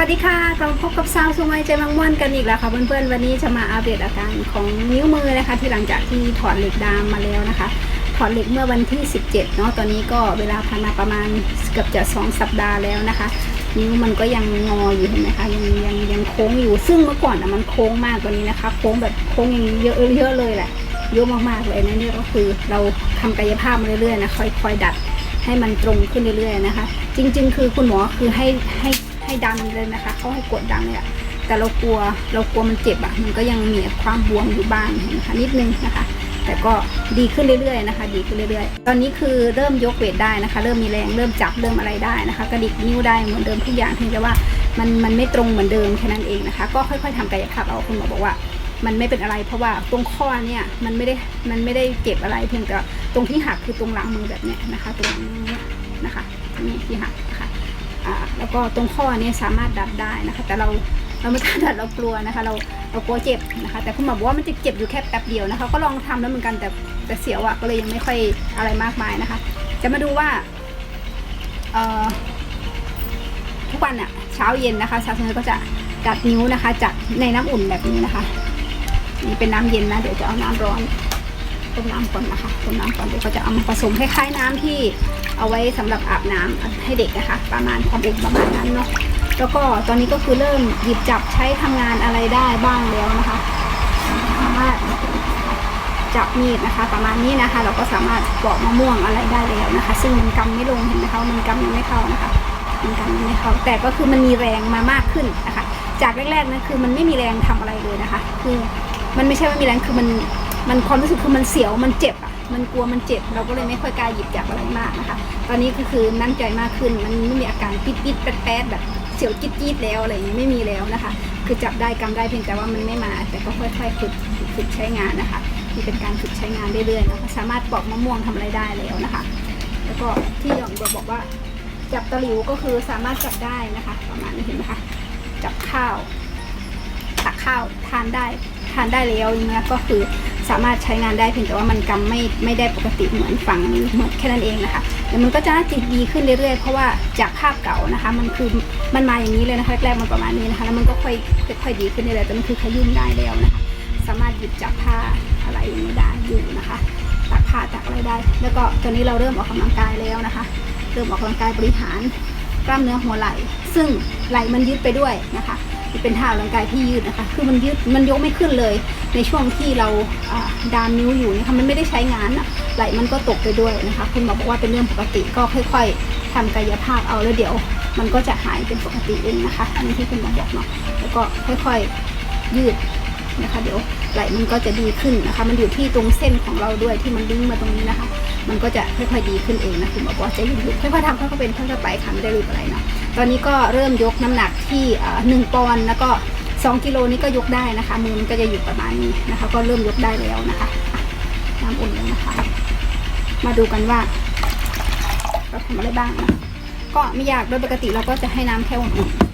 วัสดีค่ะกลับมาพบกับสาวสมัยใจมังม่วนกันอีกแล้วค่ะเพื่อนๆวันนี้จะมาอัปเดตอาการของนิ้วมือนะคะ ที่หลังจากที่ถอดเหล็กดามมาแล้วนะคะ ถอดเหล็กเมื่อวันที่ 17เนาะตอนนี้ก็เวลาผ่านมาประมาณเกือบจะ 2 สัปดาห์แล้วนะคะ นิ้วมันก็ยังงออยู่เห็นไหมคะยังยังยังโค้งอยู่ซึ่งเมื่อก่อนอะมันโค้งมากกว่านี้นะคะ โค้งแบบโค้งอย่างนี้เยอะเยอะเลยแหละเยอะมากๆเลยนะนี่ก็คือเราทำกายภาพมาเรื่อยๆนะค่อยๆดัดให้มันตรงขึ้นเรื่อยๆนะคะ จริง ๆ คือคุณหมอคือให้ให้ ให้ดันเลยนะคะเขาให้กดดันเลยอะแต่เรากลัวเรากลัวมันเจ็บอะมันก็ยังมีความบวมอยู่บ้างนะคะนิดนึงนะคะ แต่ก็ดีขึ้นเรื่อยๆนะคะ ดีขึ้นเรื่อยๆ ตอนนี้คือเริ่มยกเวทได้นะคะ เริ่มมีแรงเริ่มจับเริ่มอะไรได้นะคะกระดิกนิ้วได้เหมือนเดิมทุกอย่างเพียงแต่ว่ามันมันไม่ตรงเหมือนเดิมแค่นั้นเองนะคะ ก็ค่อยๆทำกายภาพเอาคุณหมอบอกว่ามันไม่เป็นอะไรเพราะว่าตรงข้อเนี่ยมันไม่ได้มันไม่ได้เจ็บอะไรเพียงแต่ตรงที่หักคือตรงหลังมือแบบเนี้ยนะคะ ตรงนี้นะคะตรงนี้ที่หักนะคะ แล้วก็ตรงข้อนี้สามารถดัดได้นะคะ แต่เราเราไม่กล้าดัดเรากลัวนะคะ เราเรากลัวเจ็บนะคะ แต่คุณหมอบอกว่ามันจะเจ็บอยู่แค่แป๊บเดียวนะคะ ก็ลองทำแล้วเหมือนกันแต่แต่เสียวอะก็เลยยังไม่ค่อยอะไรมากมายนะคะ จะมาดูว่าทุกวันอะเช้าเย็นนะคะสาวสวยก็จะดัดนิ้วนะคะจากในน้ำอุ่นแบบนี้นะคะ นี่เป็นน้ำเย็นนะเดี๋ยวจะเอาน้ำร้อน ต้มน้ำก่อนนะคะต้มน้ำก่อนเดี๋ยวก็จะเอามาผสมคล้ายๆน้ำที่เอาไว้สำหรับอาบน้ำให้เด็กนะคะ ประมาณความอุ่นประมาณนั้นเนาะแล้วก็ตอนนี้ก็คือเริ่มหยิบจับใช้ทำงานอะไรได้บ้างแล้วนะคะสามารถจับมีดนะคะ ประมาณนี้นะคะ เราก็สามารถปอกมะม่วงอะไรได้แล้วนะคะ ซึ่งมันกำไม่ลงเห็นไหมคะมันกำยังไม่เข้านะคะมันกำยังไม่เข้าแต่ก็คือมันมีแรงมามากขึ้นนะคะ จากแรกๆนะคือมันไม่มีแรงทำอะไรเลยนะคะ คือมันไม่ใช่ว่ามีแรงคือมัน มันความรู้สึกคือมันเสียวมันเจ็บอะมันกลัวมันเจ็บ เราก็เลยไม่ค่อยกล้าหยิบจับอะไรมากนะคะ ตอนนี้ก็คือนั่งใจมากขึ้น มันไม่มีอาการปิดปิดแป๊ดแป๊ดแบบเสียวจี๊ดจี๊ดแล้วอะไรอย่างนี้ไม่มีแล้วนะคะ คือจับได้กำได้เพียงแต่ว่ามันไม่มา แต่ก็ค่อยๆฝึกฝึกใช้งานนะคะนี่เป็นการฝึกใช้งานเรื่อยๆนะคะสามารถปอกมะม่วงทำอะไรได้แล้วนะคะ แล้วก็ที่หยองบอกว่า จับตะหลิวก็คือสามารถจับได้นะคะ ประมาณนี้เห็นไหมคะจับข้าวตักข้าวทานได้ทานได้แล้วอย่างเงี้ยก็คือ สามารถใช้งานได้เพียงแต่ว่ามันกำไม่ไม่ได้ปกติเหมือนฝั่งนี้เหมือนแค่นั้นเองนะคะแต่มันก็จะน่าจะดีขึ้นเรื่อยๆ เพราะว่าจากภาพเก่านะคะ มันคือมันมาอย่างนี้เลยนะคะแรกๆมันประมาณนี้นะคะแล้วมันก็ค่อยค่อยดีขึ้นเรื่อยๆแต่มันคือขยุ่มได้แล้วนะคะสามารถหยิบจับผ้าอะไรอย่างนี้ได้อยู่นะคะตักผ้าตักอะไรได้ แล้วก็ตอนนี้เราเริ่มออกกำลังกายแล้วนะคะ เริ่มออกกำลังกายบริหารกล้ามเนื้อหัวไหล่ ซึ่งไหล่มันยืดไปด้วยนะคะ เป็นท่าออกกำลังกายที่ยืดนะคะ คือมันยืดมันยกไม่ขึ้นเลย ในช่วงที่เราดามนิ้วอยู่นะคะมันไม่ได้ใช้งานอะไหล่มันก็ตกไปด้วยนะคะ คุณหมอบอกว่าเป็นเรื่องปกติก็ค่อยๆทำกายภาพเอาแล้วเดี๋ยว มันก็จะหายเป็นปกติเองนะคะอันนี้ที่คุณหมอบอกเนาะแล้วก็ค่อยๆยืดนะคะ เดี๋ยวไหล่มันก็จะดีขึ้นนะคะ มันอยู่ที่ตรงเส้นของเราด้วยที่มันดึงมาตรงนี้นะคะ มันก็จะค่อยๆดีขึ้นเองนะคุณหมอบอกจะยืดๆค่อยๆทำค่อยๆเป็นค่อยๆไปค่ะไม่ได้รีบอะไรเนาะตอนนี้ก็เริ่มยกน้ำหนักที่หนึ่งปอนด์แล้วก็สองกิโลนี้ก็ยกได้นะคะมือมันก็จะอยู่ประมาณนี้นะคะ ก็เริ่มยกได้แล้วนะคะน้ำอุ่นแล้วนะคะ มาดูกันว่าเราทำอะไรบ้างนะก็ไม่ยากโดยปกติเราก็จะให้น้ำแค่อุ่นๆ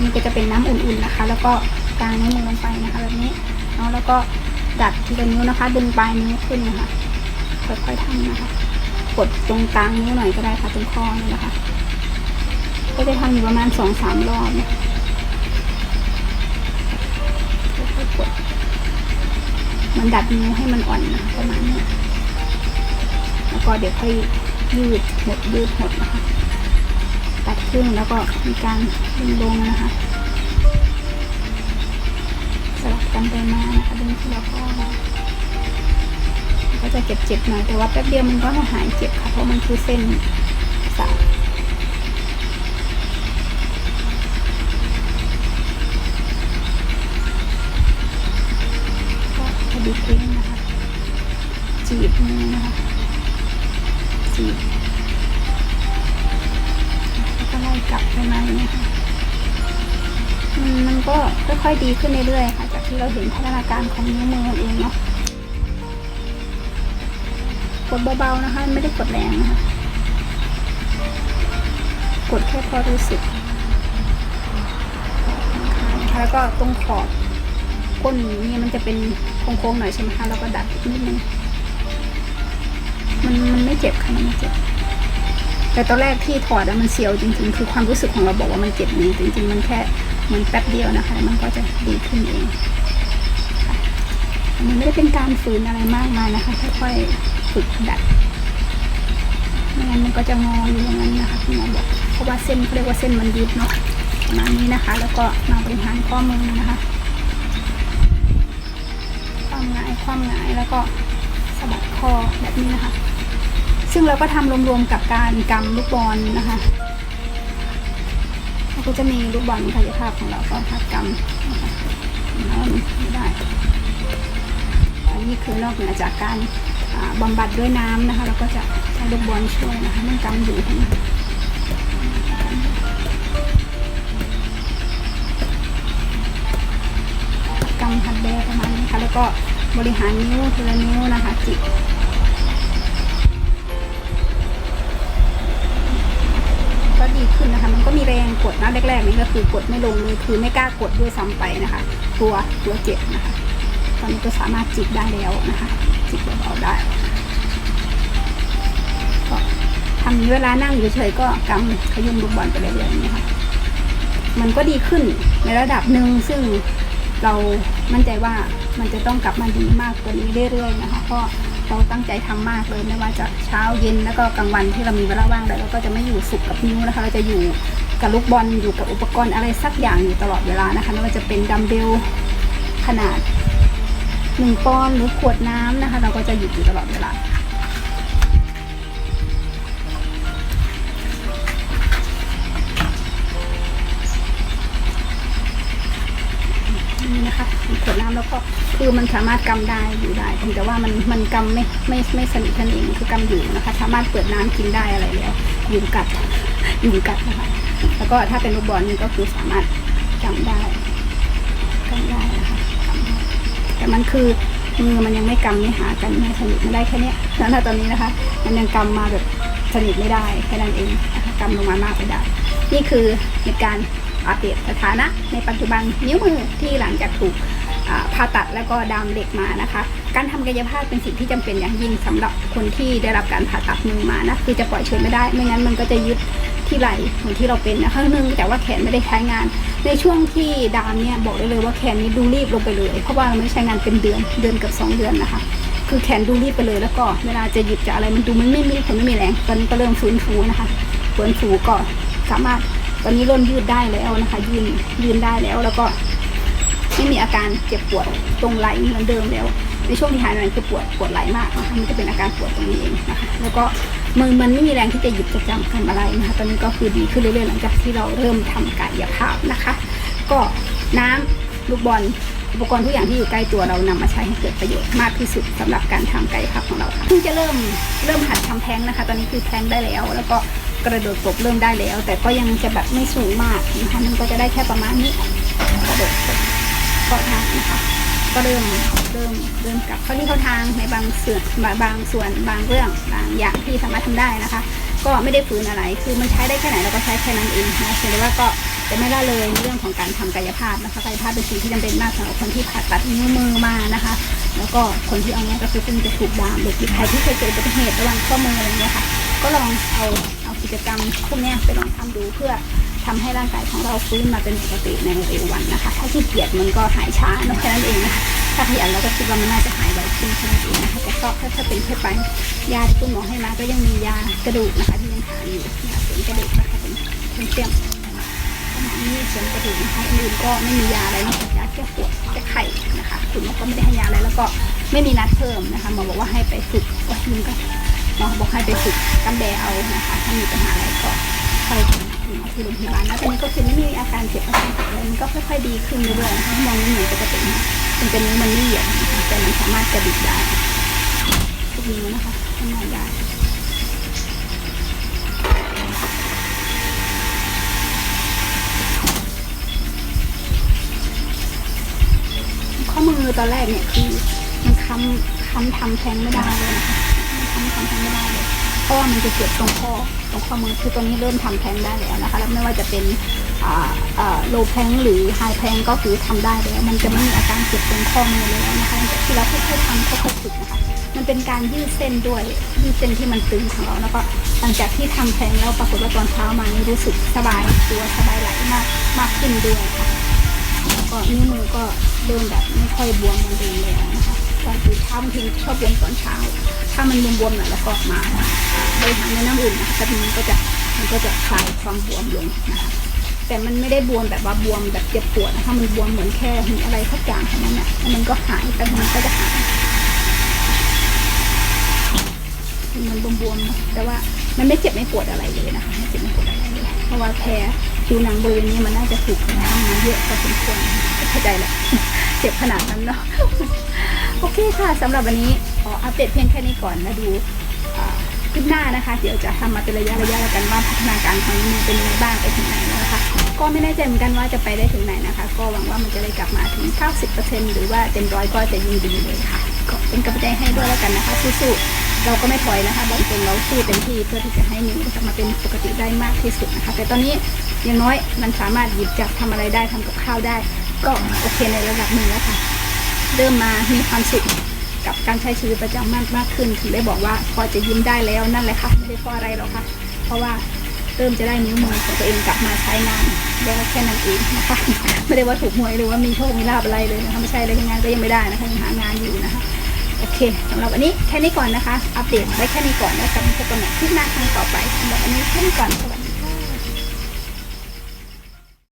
นี่ก็จะเป็นน้ำอุ่นๆนะคะ แล้วก็กางนิ้วมือลงไปนะคะแบบนี้เนาะแล้วก็ ดัดที่เป็นนิ้วนะคะ ดึงปลายนิ้วขึ้นนะคะ ค่อยๆทำนะคะ กดตรงกลางนิ้วหน่อยก็ได้ค่ะตรงข้อนี่นะคะ ก็จะทำอยู่ประมาณสองสามรอบนะค่อยๆกดมันดัดนิ้วให้มันอ่อนนะประมาณนี้ แล้วก็เดี๋ยวค่อยยืดหดยืดหดนะคะ ตัดครึ่งแล้วก็มีการดึงลงนะคะ กันไปมานะคะดึงทีละข้อก็จะเจ็บๆหน่อยแต่ว่าแป๊บเดียวมันก็หายเจ็บค่ะเพราะมันคือเส้นสายก็พอดีคลิ้งนะคะ จีบมือนะคะ จีบแล้วก็ไล่กลับไปมาอย่างเงี้ยค่ะมันก็ค่อยๆดีขึ้นเรื่อยๆค่ะ ที่เราเห็นพัฒนาการของนิ้วมือมันเองเนาะกดเบาๆนะคะ ไม่ได้กดแรงนะคะ กดแค่พอรู้สึกนะคะแล้วก็ตรงขอบก้นนี่มันจะเป็นโค้งๆหน่อยใช่ไหมคะแล้วก็ดัดนิดนึงมันมันไม่เจ็บค่ะมันไม่เจ็บแต่ตอนแรกที่ถอดแล้วมันเสียวจริงๆ คือความรู้สึกของเราบอกว่ามันเจ็บนี้จริงๆ มันแค่มันแป๊บเดียวนะคะ มันก็จะดีขึ้นเอง อันไม่ได้เป็นการฝืนอะไรมากมายนะคะ ค่อยๆฝึกดัดไม่งั้นมันก็จะงออยู่อย่างนั้นนะคะคุณหมอบอกเพราะว่าเส้นเขาเรียกว่าเส้นมันยืดเนาะประมาณนี้นะคะ แล้วก็มาบริหารข้อมือนะคะ ความหงายความหงายแล้วก็สะบัดคอแบบนี้นะคะ ซึ่งเราก็ทำรวมๆกับการกำลูกบอลนะคะเราก็จะมีลูกบอลกายภาพของเราก็หัดกำนะคะไม่ได้ นนี้คือนอกเหนือจากการอ่าบำบัดด้วยน้ำนะคะเราก็จะใช้ลูกบอลช่วยนะคะมันกำอยู่กำหัดแบประมาณนี้ค่ะแล้วก็บริหารนิ้วทีละนิ้วนะคะจิกก็ดีขึ้นนะคะ มันก็มีแรงกดนะแรกๆนี่ก็คือกดไม่ลงเลยคือไม่กล้ากดด้วยซ้ำไปนะคะกลัวกลัวเจ็บนะคะ ตอนนี้ก็สามารถจิกได้แล้วนะคะ จิกเบาๆได้ก็ทำนี้เวลานั่งอยู่เฉยๆก็กำขยุมลูกบอลไปเรื่อยๆอย่างนี้ค่ะ มันก็ดีขึ้นในระดับหนึ่งซึ่งเรามั่นใจว่ามันจะต้องกลับมาดีมากกว่านี้เรื่อยๆนะคะเพราะเราตั้งใจทำมากเลยไม่ว่าจะเช้าเย็นแล้วก็กลางวันที่เรามีเวลาว่างแต่เราก็จะไม่อยู่สุกกับนิ้วนะคะเราจะอยู่กับลูกบอลอยู่กับอุปกรณ์อะไรสักอย่างอยู่ตลอดเวลานะคะไม่ว่าจะเป็นดัมเบลขนาด หนึ่งปอนหรือขวดน้ำนะคะ เราก็จะหยุดอยู่ตลอดเวลานี่นะคะขวดน้ำแล้วก็คือมันสามารถกำได้อยู่ได้เพียงแต่ว่ามันมันกำไม่ไม่ไม่สนิทนั่นเองคือกำอยู่นะคะ สามารถเปิดน้ำกินได้อะไรแล้วยุงกัดยุงกัดนะคะ แล้วก็ถ้าเป็นลูกบอลนี่ก็คือสามารถกำได้กำได้นะคะ แต่มันคือมือมันยังไม่กำไม่หากันไม่สนิทไม่ได้แค่นี้แล้วตอนนี้นะคะ มันยังกำมาแบบสนิทไม่ได้แค่นั้นเองกำลงมามากไม่ได้ นี่คือเหตุการณ์อัปเดตสถานะ ในปัจจุบันนิ้วมือที่หลังจากถูกผ่าตัดแล้วก็ดามเหล็กมานะคะ การทำกายภาพเป็นสิ่งที่จำเป็นอย่างยิ่งสำหรับคนที่ได้รับการผ่าตัดมือมานะคือจะปล่อยเฉยไม่ได้ ไม่งั้นมันก็จะยึด ที่ไหล่เหมือนที่เราเป็นนะคะนึงแต่ว่าแขนไม่ได้ใช้งาน ในช่วงที่ดามเนี่ยบอกได้เลยว่าแขนนี้ดูรีบลงไปเลย เพราะว่าเราไม่ใช้งานเป็นเดือนเดือนกับสองเดือนนะคะ คือแขนดูรีบไปเลยแล้วก็เวลาจะหยิบจะอะไรมันดูมันไม่มีผลไม่มีแรงตอนนี้ก็เริ่มฟื้นฟูนะคะฟื้นฟูก็สามารถตอนนี้เริ่มยืดได้แล้วนะคะ ยืนยืนได้แล้วแล้วก็ไม่มีอาการเจ็บปวดตรงไหล่เหมือนเดิมแล้ว ในช่วงที่หายนั้นคือปวดปวดไหล่มากนะคะมันจะเป็นอาการปวดตรงนี้เองนะคะแล้วก็มือมันไม่มีแรงที่จะหยิบจะจับทำอะไรนะคะตอนนี้ก็คือดีขึ้นเรื่อยๆหลังจากที่เราเริ่มทำกายภาพนะคะ ก็น้ำลูกบอลอุปกรณ์ทุกอย่างที่อยู่ใกล้ตัวเรานำมาใช้ให้เกิดประโยชน์มากที่สุดสำหรับการทำกายภาพของเราค่ะเพิ่งจะเริ่มเริ่มหัดทำแท้งนะคะ ตอนนี้คือแท้งได้แล้ว แล้วก็กระโดดกบเริ่มได้แล้ว แต่ก็ยังจะแบบไม่สูงมากนะคะมันก็จะได้แค่ประมาณนี้กระโดดกบก็ทางนะคะ ก็เริ่มเริ่มเริ่มกลับเขาที่เขาทางในบางส่วนบางบางส่วนบางเรื่องบางอย่างที่สามารถทำได้นะคะ ก็ไม่ได้ฝืนอะไร คือมันใช้ได้แค่ไหนเราก็ใช้แค่นั้นเองนะเพียงแต่ว่าก็จะไม่ละเลยในเรื่องของการทำกายภาพนะคะกายภาพเป็นสิ่งที่จำเป็นมากสำหรับคนที่ผ่าตัดนิ้วมือมานะคะ แล้วก็คนที่เอาเนี้ยก็คือเพิ่งจะถูกดามเด็กหรือใครที่เคยเจออุบัติเหตุระหว่างข้อมืออะไรเงี้ยค่ะ ก็ลองเอาเอากิจกรรมพวกเนี้ยไปลองทำดูเพื่อ ทำให้ร่างกายของเราฟื้นมาเป็นปกติในเร็ววันนะคะ ถ้าขี้เกียจมันก็หายช้านอะแค่นั้นเองนะคะถ้าขยันเราก็คิดว่ามันน่าจะหายไวขึ้นแค่นั้นเองนะคะแต่ก็ถ้าถ้าเป็นแค่ไปยาที่คุณหมอให้มาก็ยังมียากระดูกนะคะที่ยังทาอยู่ยาเสริมกระดูกนะคะเป็นเป็นเสียมประมาณนี้เสริมกระดูกนะคะอื่นก็ไม่มียาอะไรนอกจากยาแก้ปวดแก้ไข้นะคะ คุณหมอก็ไม่ได้ให้ยาอะไรแล้วก็ไม่มีนัดเพิ่มนะคะหมอบอกว่าให้ไปฝึกว่ายืนก็หมอบอกให้ไปฝึกกำแบเอานะคะ ถ้ามีปัญหาอะไรก็ไป หาที่โรงพยาบาลแล้วตอนนี้ก็คือไม่มีอาการเจ็บอาการปวดอะไรมันก็ค่อยๆดีขึ้นเรื่อยๆนะคะมองไม่เหมือนปกติมันเป็นนิ้วมันไม่เหยียดนะคะแต่มันสามารถกระดิกได้ทุกนิ้วนะคะทำงานได้ข้อมือตอนแรกเนี่ยคือมันค้ำค้ำทำแทงไม่ได้เลยนะคะทำทำแทำไม่ได้เลย เพราะว่ามันจะเจ็บตรงข้อตรงข้อมือคือตอนนี้เริ่มทำแพงได้แล้วนะคะแล้วไม่ว่าจะเป็นอ่าอ่าโลแพงหรือไฮแพงก็คือทำได้แล้วมันจะไม่มีอาการเจ็บตรงข้อมือแล้วนะคะที่เราค่อยๆทำค่อยๆฝึกนะคะมันเป็นการยืดเส้นด้วยยืดเส้นที่มันตึงของเราแล้วก็หลังจากที่ทำแผลงแล้วปรากฏว่าตอนเช้ามานี่รู้สึกสบายตัวสบายไหลมากมากขึ้นด้วยค่ะแล้วก็นิ้วมือก็เริ่มแบบไม่ค่อยบวมเหมือนเดิมแล้วนะคะ ตอนตื่นเช้าบางทีชอบบวมตอนเช้า ถ้ามันบวมๆหน่อยแล้วก็มาบริหารในน้ำอุ่นนะคะแต่ทีนี้ก็จะมันก็จะคลายความบวมลงนะคะแต่มันไม่ได้บวมแบบว่าบวมแบบเจ็บปวดนะคะมันบวมเหมือนแค่มีอะไรสักอย่างเท่านั้นแหละมันก็หายไปมันก็จะหายมันบวมๆแต่ว่ามันไม่เจ็บไม่ปวดอะไรเลยนะคะไม่เจ็บไม่ปวดอะไรเลยเพราะว่าแผลผิวหนังบริเวณนี้มันน่าจะถูกทำงานเยอะพอสมควร เข้าใจแหละเจ็บขนาดนั้นเนาะโอเคค่ะสำหรับวันนี้ขออัปเดตเพียงแค่นี้ก่อนมาดูอ่าคลิปหน้านะคะ เดี๋ยวจะทำมาเป็นระยะระยะแล้วกันว่าพัฒนาการของมือเป็นยังไงบ้างไปถึงไหนแล้วนะคะ ก็ไม่แน่ใจเหมือนกันว่าจะไปได้ถึงไหนนะคะ ก็หวังว่ามันจะได้กลับมาถึง 90%หรือว่าเต็มร้อยก็จะยิ่งดีเลยค่ะ ก็เป็นกำลังใจให้ด้วยแล้วกันนะคะสู้ๆเราก็ไม่ถอยนะคะบอกตรงเราสู้เต็มที่เพื่อที่จะให้นิ้วกลับมาเป็นปกติได้มากที่สุดนะคะ แต่ตอนนี้อย่างน้อยมันสามารถหยิบจับทำอะไรได้ทำกับข้าวได้ ก็โอเคในระดับหนึ่งแล้วค่ะ เริ่มมามีความสุขกับการใช้ชีวิตประจำวันมากขึ้น ถึงได้บอกว่าพอจะยิ้มได้แล้วนั่นแหละค่ะไม่ได้เพราะอะไรหรอกค่ะ เพราะว่าเริ่มจะได้นิ้วมือของตัวเองกลับมาใช้งานแล้วแค่นั้นเองนะคะไม่ได้ว่าถูกหวยหรือว่ามีโชคมีลาภอะไรเลยนะคะไม่ใช่เลยงานก็ยังไม่ได้นะคะยังหางานอยู่นะคะโอเคสำหรับวันนี้แค่นี้ก่อนนะคะ อัปเดตไว้แค่นี้ก่อนแล้วกลับมาพบกันใหม่คลิปหน้าครั้งต่อไปสำหรับวันนี้แค่นี้ก่อนสวัสดี